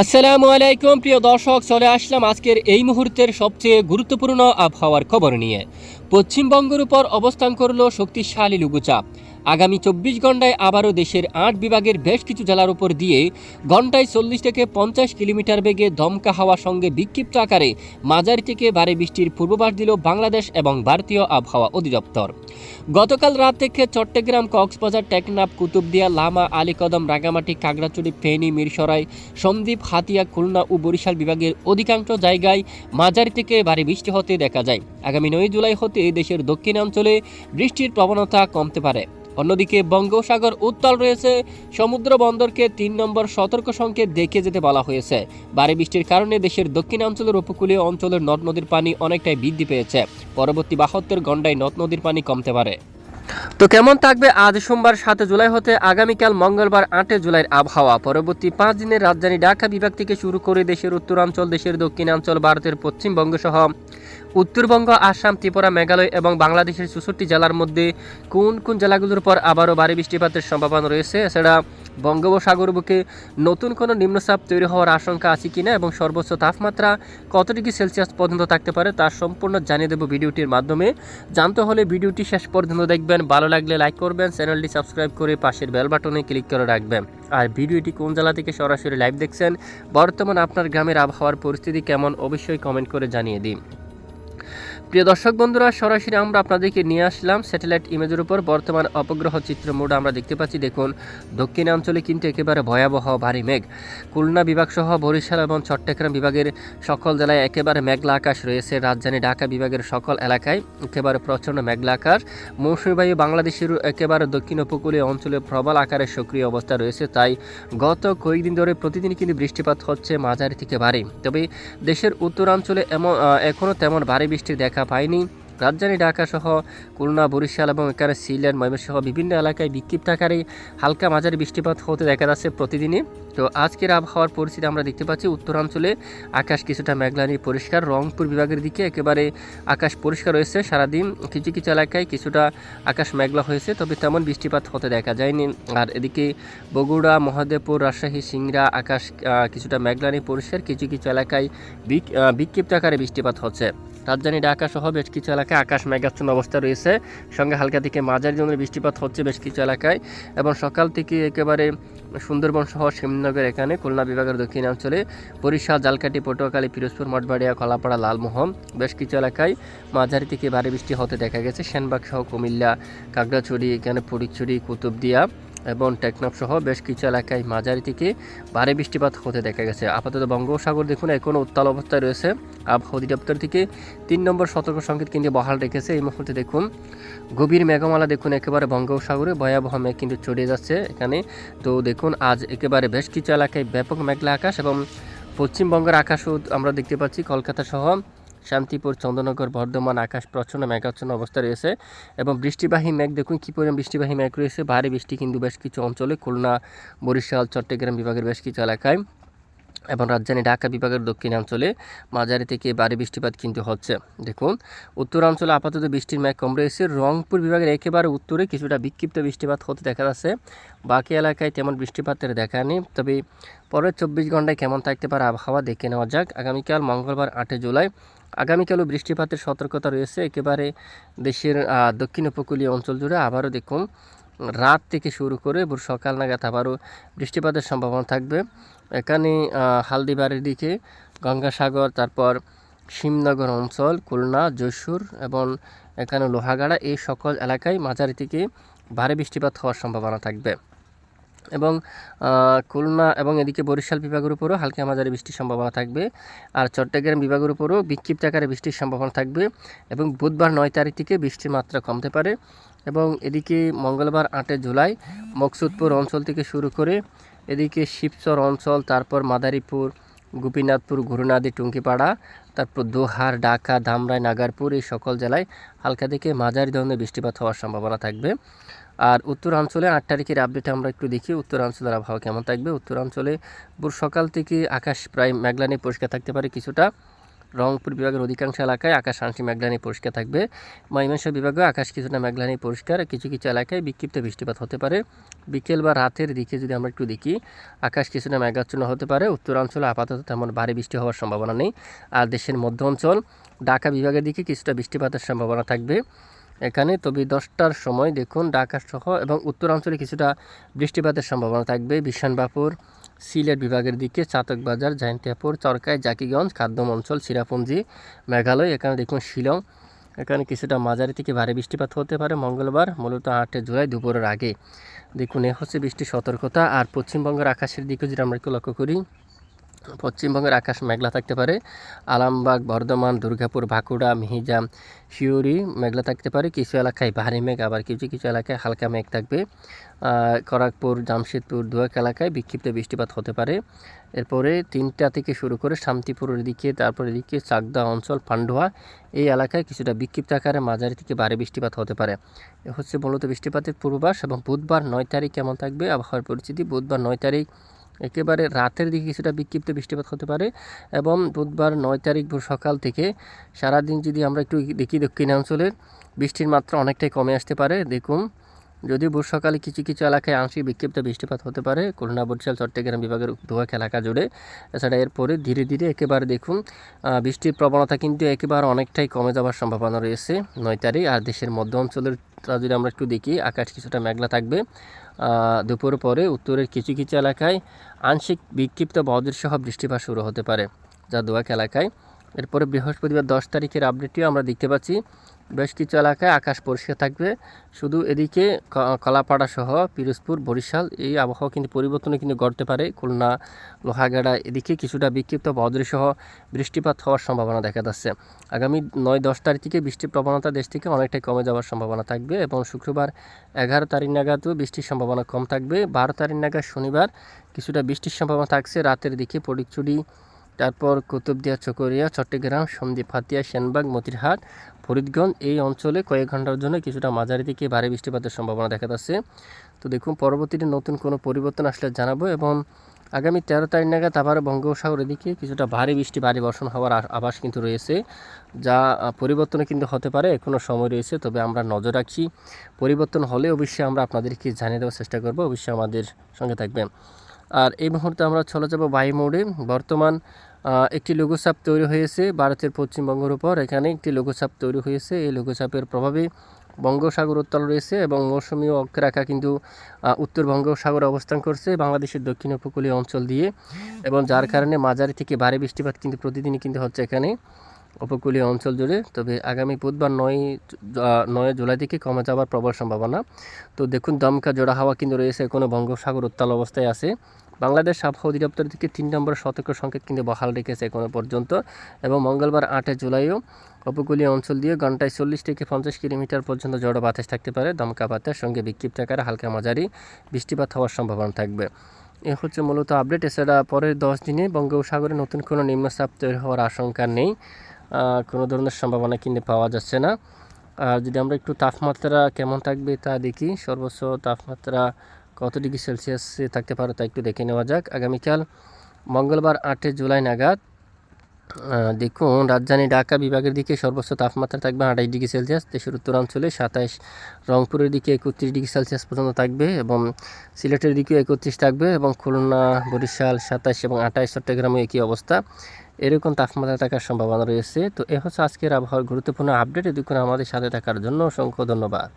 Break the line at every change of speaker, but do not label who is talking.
আসসালামু আলাইকুম, প্রিয় দর্শক, চলে আসলাম আজকের এই মুহূর্তের সবচেয়ে গুরুত্বপূর্ণ আবহাওয়ার খবর নিয়ে। পশ্চিমবঙ্গের উপর অবস্থান করল শক্তিশালী লঘুচাপ। আগামী চব্বিশ ঘন্টায় আবারও দেশের আট বিভাগের বেশ কিছু জেলার উপর দিয়ে ঘন্টায় চল্লিশ থেকে পঞ্চাশ কিলোমিটার বেগে দমকা হাওয়ার সঙ্গে বিক্ষিপ্ত আকারে মাঝারি থেকে ভারী বৃষ্টির পূর্বাভাস দিল বাংলাদেশ এবং ভারতীয় আবহাওয়া অধিদপ্তর। গতকাল রাত থেকে চট্টগ্রাম, কক্সবাজার, টেকনাফ, কুতুবদিয়া, লামা, আলীকদম রাঙামাটি কাগড়াচুড়ি ফেনী, মিরসরাই, সন্দ্বীপ, হাতিয়া, খুলনা ও বরিশাল বিভাগের অধিকাংশ জায়গায় মাঝারি থেকে ভারী বৃষ্টি হতে দেখা যায়। আগামী নয় জুলাই হতে দেশের দক্ষিণাঞ্চলে বৃষ্টির প্রবণতা কমতে পারে। অন্যদিকে বঙ্গোসাগর উত্তাল রয়েছে। সমুদ্র বন্দরকে তিন নম্বর সতর্ক সংকেত দেখে যেতে বলা হয়েছে। ভারী বৃষ্টির কারণে দেশের দক্ষিণাঞ্চলের উপকূলীয় অঞ্চলের নদ নদীর পানি অনেকটাই বৃদ্ধি পেয়েছে। পরবর্তী বাহাত্তর ঘন্টায় নদ নদীর পানি কমতে পারে। তো কেমন থাকবে আজ সোমবার সাত জুলাই হতে আগামীকাল মঙ্গলবার আটে জুলাইয়ের আবহাওয়া? পরবর্তী পাঁচ দিনের রাজধানী ঢাকা বিভাগ থেকে শুরু করে দেশের উত্তরাঞ্চল, দেশের দক্ষিণাঞ্চল, ভারতের পশ্চিমবঙ্গ সহ উত্তরবঙ্গ, আসাম, ত্রিপুরা, মেঘালয় এবং বাংলাদেশের চৌষট্টি জেলার মধ্যে কোন কোন জেলাগুলোর পর আবারও ভারী বৃষ্টিপাতের সম্ভাবনা রয়েছে? এছাড়া বঙ্গোপসাগর বুকে নতুন কোনো নিম্নচাপ তৈরি হওয়ার আশঙ্কা আছে কিনা এবং সর্বোচ্চ তাপমাত্রা কত ডিগ্রি সেলসিয়াস পর্যন্ত থাকতে পারে তার সম্পূর্ণ জানিয়ে দেবো ভিডিওটির মাধ্যমে। জানতে হলে ভিডিওটি শেষ পর্যন্ত দেখবেন, ভালো লাগলে লাইক করবেন, চ্যানেলটি সাবস্ক্রাইব করে পাশের বেল বাটনে ক্লিক করে রাখবেন। আর ভিডিওটি কোন জেলা থেকে সরাসরি লাইভ দেখছেন, বর্তমান আপনার গ্রামের আবহাওয়ার পরিস্থিতি কেমন অবশ্যই কমেন্ট করে জানিয়ে দিন। প্রিয় দর্শক বন্ধুরা, সরাসরি আমরা আপনাদেরকে নিয়ে আসলাম স্যাটেলাইট ইমেজের উপর বর্তমান অপগ্রহ চিত্র মোড। আমরা দেখতে পাচ্ছি, দেখুন, দক্ষিণাঞ্চলে কিন্তু একেবারে ভয়াবহ ভারী মেঘ। খুলনা বিভাগ সহ বরিশাল এবং চট্টগ্রাম বিভাগের সকল জেলায় একেবারে মেঘলা আকাশ রয়েছে। রাজধানী ঢাকা বিভাগের সকল এলাকায় একেবারে প্রচণ্ড মেঘলা আকাশ। মৌসুমী বায়ু বাংলাদেশের একেবারে দক্ষিণ উপকূলীয় অঞ্চলে প্রবল আকারে সক্রিয় অবস্থা রয়েছে। তাই গত কয়েকদিন ধরে প্রতিদিন কিন্তু বৃষ্টিপাত হচ্ছে মাঝারি থেকে ভারী। তবে দেশের উত্তরাঞ্চলে এমন এখনও তেমন ভারী বৃষ্টির দেখা পায়নি রাজধানী ঢাকা সহ খুলনা, বরিশাল এবং এখানে সিলেট, ময়মনসহ বিভিন্ন এলাকায় বিক্ষিপ্ত আকারে হালকা মাঝারি বৃষ্টিপাত হতে দেখা যাচ্ছে প্রতিদিনই। তো আজকের আবহাওয়ার পরিস্থিতি আমরা দেখতে পাচ্ছি, উত্তরাঞ্চলে আকাশ কিছুটা মেঘলানি পরিষ্কার, রংপুর বিভাগের দিকে একেবারে আকাশ পরিষ্কার রয়েছে সারাদিন। কিছু কিছু এলাকায় কিছুটা আকাশ মেঘলা হয়েছে, তবে তেমন বৃষ্টিপাত হতে দেখা যায়নি। আর এদিকে বগুড়া, মহাদেবপুর, রাজশাহী, সিংড়া আকাশ কিছুটা মেঘলানি পরিষ্কার, কিছু কিছু এলাকায় বিক- বিক্ষিপ্ত আকারে বৃষ্টিপাত হচ্ছে। রাজধানী ঢাকা সহ বেশ কিছু এলাকায় আকাশ মেঘাচ্ছন্ন অবস্থা রয়েছে। সঙ্গে হালকা থেকে মাঝারি ধরনের বৃষ্টিপাত হচ্ছে বেশ কিছু এলাকায় এবং সকাল থেকে একেবারে সুন্দরবন সহ শ্যামনগর এখানে খুলনা বিভাগের দক্ষিণাঞ্চলে বরিশাল জালকাটি পটুয়াখালী, পিরোজপুর, মঠবাড়িয়া কলাপাড়া লালমোহন বেশ কিছু এলাকায় মাঝারি থেকে ভারী বৃষ্টি হতে দেখা গেছে। সেনবাগ সহ কুমিল্লা কাগড়াছড়ি এখানে ফটিকছড়ি কুতুবদিয়া এবং টেকনাফ সহ বেশ কিছু এলাকায় মাঝারি থেকে ভারী বৃষ্টিপাত হতে দেখা গেছে। আপাতত বঙ্গোপসাগর দেখুন এখনও উত্তাল অবস্থায় রয়েছে। আবহাওয়া অধিদপ্তর থেকে তিন নম্বর সতর্ক সংকেত কিন্তু বহাল রেখেছে। এই মুহূর্তে দেখুন, গভীর মেঘমালা দেখুন একেবারে বঙ্গোপসাগরে, ভয়াবহ মেঘ কিন্তু ছড়িয়ে যাচ্ছে এখানে। তো দেখুন, আজ একেবারে বেশ কিছু এলাকায় ব্যাপক মেঘলা আকাশ এবং পশ্চিমবঙ্গের আকাশও আমরা দেখতে পাচ্ছি, কলকাতা সহ শান্তিপুর চন্দ্রনগর বর্ধমান, আকাশ প্রচণ্ড মেঘাচ্ছন্ন অবস্থা রয়েছে এবং বৃষ্টিবাহী মেঘ দেখুন কী পরিমাণ বৃষ্টিবাহী মেঘ রয়েছে। ভারী বৃষ্টি কিন্তু বেশ কিছু অঞ্চলে, খুলনা, বরিশাল, চট্টগ্রাম বিভাগের বেশ কিছু এলাকায় এবং রাজধানী ঢাকা বিভাগের দক্ষিণাঞ্চলে মাঝারি থেকে ভারী বৃষ্টিপাত কিন্তু হচ্ছে। দেখুন, উত্তরাঞ্চলে আপাতত বৃষ্টির মেঘ কম রয়েছে। রংপুর বিভাগের একেবারে উত্তরে কিছুটা বিক্ষিপ্ত বৃষ্টিপাত হতে দেখা যাচ্ছে। বাকি এলাকায় তেমন বৃষ্টিপাতের দেখা নেই। তবে পরের চব্বিশ ঘন্টায় কেমন থাকতে পারে আবহাওয়া দেখে নেওয়া যাক। আগামীকাল মঙ্গলবার আটই জুলাই আগামীকালও বৃষ্টিপাতের সতর্কতা রয়েছে। একেবারে দেশের দক্ষিণ উপকূলীয় অঞ্চল জুড়ে আবারও দেখুন, রাত থেকে শুরু করে ভোর সকাল নাগাদ আবারও বৃষ্টিপাতের সম্ভাবনা থাকবে। এখানে হালদিবাড়ির দিকে গঙ্গাসাগর, তারপর শিমনগর অঞ্চল, খুলনা, যশোর এবং এখানে লোহাগাড়া, এই সকল এলাকায় মাঝারি থেকে ভারী বৃষ্টিপাত হওয়ার সম্ভাবনা থাকবে। এবং খুলনা এবং এদিকে বরিশাল বিভাগের উপরও হালকা মাঝারি বৃষ্টির সম্ভাবনা থাকবে। আর চট্টগ্রাম বিভাগের উপরও বিক্ষিপ্ত আকারে বৃষ্টির সম্ভাবনা থাকবে এবং বুধবার নয় তারিখ থেকে বৃষ্টির মাত্রা কমতে পারে এবং এদিকে মঙ্গলবার আটই জুলাই মকসুদপুর অঞ্চল থেকে শুরু করে এদিকে শিবচর অঞ্চল, তারপর মাদারীপুর, গোপীনাথপুর ঘুরুনাদি টুঙ্কিপাড়া তারপর দোহার, ঢাকা, ধামরাই, নাগারপুর এই সকল জেলায় হালকা থেকে মাঝারি ধরনের বৃষ্টিপাত হওয়ার সম্ভাবনা থাকবে। আর উত্তরাঞ্চলে আট তারিখের আপডেট আমরা একটু দেখি উত্তরাঞ্চলের আবহাওয়া কেমন থাকবে। উত্তরাঞ্চলে ভোর সকাল থেকে আকাশ প্রায় মেঘলানি পরিষ্কার থাকতে পারে কিছুটা। রংপুর বিভাগের অধিকাংশ এলাকায় আকাশ আংশিক মেঘলানি পরিষ্কার থাকবে। ময়মনসিংহ বিভাগে আকাশ কিছুটা মেঘলানি পরিষ্কার। কিছু কিছু এলাকায় বিক্ষিপ্ত বৃষ্টিপাত হতে পারে। বিকেল বা রাতের দিকে যদি আমরা একটু দেখি, আকাশ কিছুটা মেঘাচ্ছন্ন হতে পারে। উত্তরাঞ্চলে আপাতত তেমন ভারী বৃষ্টি হওয়ার সম্ভাবনা নেই। আর দেশের মধ্য অঞ্চল, ঢাকা বিভাগের দিকে কিছুটা বৃষ্টিপাতের সম্ভাবনা থাকবে। এখানে। তবে দশটার সময় দেখুন ঢাকা সহ এবং উত্তরাঞ্চলে কিছুটা বৃষ্টিপাতের সম্ভাবনা থাকবে। বিশানবাপুর সিলেট বিভাগের দিকে চাতকবাজার জাইন্তিয়াপুর, চরকায়, জাকিগঞ্জ, খাদ্যম অঞ্চল চিরাপুঞ্জি মেঘালয়, এখানে দেখুন শিলং। এখানে কিছুটা মাঝারি থেকে ভারী বৃষ্টিপাত হতে পারে মঙ্গলবার, মূলত আটে জুলাই দুপুরের আগে। দেখুন এ হচ্ছে বৃষ্টির সতর্কতা। আর পশ্চিমবঙ্গের আকাশের দিকে যদি আমরা একটু লক্ষ্য করি পশ্চিমবঙ্গের আকাশ মেঘলা থাকতে পারে। আলামবাগ বর্ধমান, দুর্গাপুর, বাঁকুড়া, মিহিজাম শিউরি মেঘলা থাকতে পারে। কিছু এলাকায় ভারী মেঘ, আবার কিছু কিছু এলাকায় হালকা মেঘ থাকবে। খড়গপুর জামশেদপুর, দুয়াক এলাকায় বিক্ষিপ্ত বৃষ্টিপাত হতে পারে। এরপরে তিনটা থেকে শুরু করে শান্তিপুরের দিকে, তারপরে এদিকে চাকদা অঞ্চল, পান্ডুয়া, এই এলাকায় কিছুটা বিক্ষিপ্ত আকারে মাঝারি থেকে ভারী বৃষ্টিপাত হতে পারে। হচ্ছে মূলত বৃষ্টিপাতের পূর্বাভাস এবং বুধবার নয় তারিখ কেমন থাকবে? আবহাওয়ার পরিস্থিতি, বুধবার নয় তারিখ একেবারে রাতের দিকে কিছুটা বিক্ষিপ্ত বৃষ্টিপাত হতে পারে এবং বুধবার নয় তারিখ ভোর সকাল থেকে সারাদিন যদি আমরা একটু দেখি দক্ষিণাঞ্চলের বৃষ্টির মাত্রা অনেকটাই কমে আসতে পারে। দেখুন, যদিও ভোর সকালে কিছু কিছু এলাকায় আংশিক বিক্ষিপ্ত বৃষ্টিপাত হতে পারে, খুলনা, বরিশাল, চট্টগ্রাম বিভাগের দোয়াক এলাকা জুড়ে। এছাড়া এরপরে ধীরে ধীরে একেবারে দেখুন বৃষ্টির প্রবণতা কিন্তু একেবারে অনেকটাই কমে যাওয়ার সম্ভাবনা রয়েছে নয় তারিখ, আর দেশের মধ্য অঞ্চলের তা যদি আমরা একটু দেখি, আকাশ কিছুটা মেঘলা থাকবে। দুপুর পরে উত্তরের কিছু কিছু এলাকায় আংশিক বিক্ষিপ্ত বজ্র সহ বৃষ্টিপাত শুরু হতে পারে, যা দোয়াক এলাকায়। এরপরে বৃহস্পতিবার দশ তারিখের আপডেটটিও আমরা দেখতে পাচ্ছি। বেশ কিছু এলাকায় আকাশ পরিষ্কার থাকবে। শুধু এদিকে কলাপাড়া সহ পিরোজপুর, বরিশাল এই আবহাওয়া কিন্তু পরিবর্তনে কিন্তু ঘটতে পারে। খুলনা, লোহাগাড়া এদিকে কিছুটা বিক্ষিপ্ত বদ্রী সহ বৃষ্টিপাত হওয়ার সম্ভাবনা দেখা যাচ্ছে। আগামী নয়, দশ তারিখ থেকে বৃষ্টির প্রবণতা দেশ থেকে অনেকটাই কমে যাওয়ার সম্ভাবনা থাকবে এবং শুক্রবার এগারো তারিখ নাগাদও বৃষ্টির সম্ভাবনা কম থাকবে। বারো তারিখ নাগাদ শনিবার কিছুটা বৃষ্টির সম্ভাবনা থাকছে। রাতের দিকে পরিচুরি তারপর কুতুবদিয়া, চকরিয়া, চট্টগ্রাম সন্দ্বীপ হাতিয়া সেনবাগ, মতিরহাট, ফরিদগঞ্জ, এই অঞ্চলে কয়েক ঘণ্টার জন্য কিছুটা মাঝারি থেকে ভারী বৃষ্টিপাতের সম্ভাবনা দেখা যাচ্ছে। তো দেখুন, পরবর্তীতে নতুন কোনো পরিবর্তন আসলে জানাব এবং আগামী তেরো তারিখ নাগাদ আবার বঙ্গোপসাগরের দিকে কিছুটা ভারী বৃষ্টি, ভারী বর্ষণ হওয়ার আভাস কিন্তু রয়েছে, যা পরিবর্তনে কিন্তু হতে পারে এখনও সময় রয়েছে, তবে আমরা নজর রাখছি। পরিবর্তন হলে অবশ্যই আমরা আপনাদেরকে জানিয়ে দেওয়ার চেষ্টা করব, অবশ্যই আমাদের সঙ্গে থাকবেন। আর এই মুহূর্তে আমরা চলে যাব বাই মোড়ে। বর্তমান একটি লঘুচাপ তৈরি হয়েছে ভারতের পশ্চিমবঙ্গের উপর। এখানে একটি লঘুচাপ তৈরি হয়েছে। এই লঘুচাপের প্রভাবে বঙ্গোসাগর উত্তাল রয়েছে এবং মৌসুমী অক্ষরেখা কিন্তু উত্তর বঙ্গোসাগরে অবস্থান করছে বাংলাদেশের দক্ষিণ উপকূলীয় অঞ্চল দিয়ে। এবং যার কারণে মাঝারি থেকে ভারী বৃষ্টিপাত কিন্তু প্রতিদিনই কিন্তু হচ্ছে এখানে। উপকূলীয় অঞ্চল জুড়ে, তবে আগামী বুধবার নয় নয় জুলাই থেকে কমে যাওয়ার প্রবল সম্ভাবনা। তো দেখুন, দমকা জোড়া হাওয়া কিন্তু রয়েছে এখনও বঙ্গোসাগর উত্তাল অবস্থায় আছে। বাংলাদেশ আবহাওয়া অধিদপ্তর থেকে তিন নম্বর সতর্ক সংকেত কিন্তু বহাল রেখেছে এখনও পর্যন্ত, এবং মঙ্গলবার আটে জুলাইও উপকূলীয় অঞ্চল দিয়ে ঘন্টায় চল্লিশ থেকে পঞ্চাশ কিলোমিটার পর্যন্ত জড়ো বাতাস থাকতে পারে। দমকা বাতাস, সঙ্গে বিক্ষিপ্ত আকারে হালকা মাঝারি বৃষ্টিপাত হওয়ার সম্ভাবনা থাকবে। এ হচ্ছে মূলত আপডেট। এছাড়া পরের দশ দিনে বঙ্গোপসাগরে নতুন কোনো নিম্নচাপ তৈরি হওয়ার আশঙ্কা নেই। কোনো ধরনের সম্ভাবনা কিন্তু পাওয়া যাচ্ছে না। আর যদি আমরা একটু তাপমাত্রা কেমন থাকবে তা দেখি, সর্বোচ্চ তাপমাত্রা কত ডিগ্রি সেলসিয়াসে থাকতে পারে তা একটু দেখে নেওয়া যাক। আগামীকাল মঙ্গলবার আটই জুলাই নাগাদ দেখুন রাজধানী ঢাকা বিভাগের দিকে সর্বোচ্চ তাপমাত্রা থাকবে আঠাশ ডিগ্রি সেলসিয়াস দেশের উত্তরাঞ্চলে সাতাইশ, রংপুরের দিকে একত্রিশ ডিগ্রি সেলসিয়াস পর্যন্ত থাকবে এবং সিলেটের দিকেও একত্রিশ থাকবে এবং খুলনা, বরিশাল সাতাইশ এবং আঠাইশ চট্টগ্রামে একই অবস্থা। এরকম তাপমাত্রা থাকার সম্ভাবনা রয়েছে। তো এ হচ্ছে আজকের আবহাওয়ার গুরুত্বপূর্ণ আপডেট এদিকে আমাদের সাথে থাকার জন্য অসংখ্য ধন্যবাদ।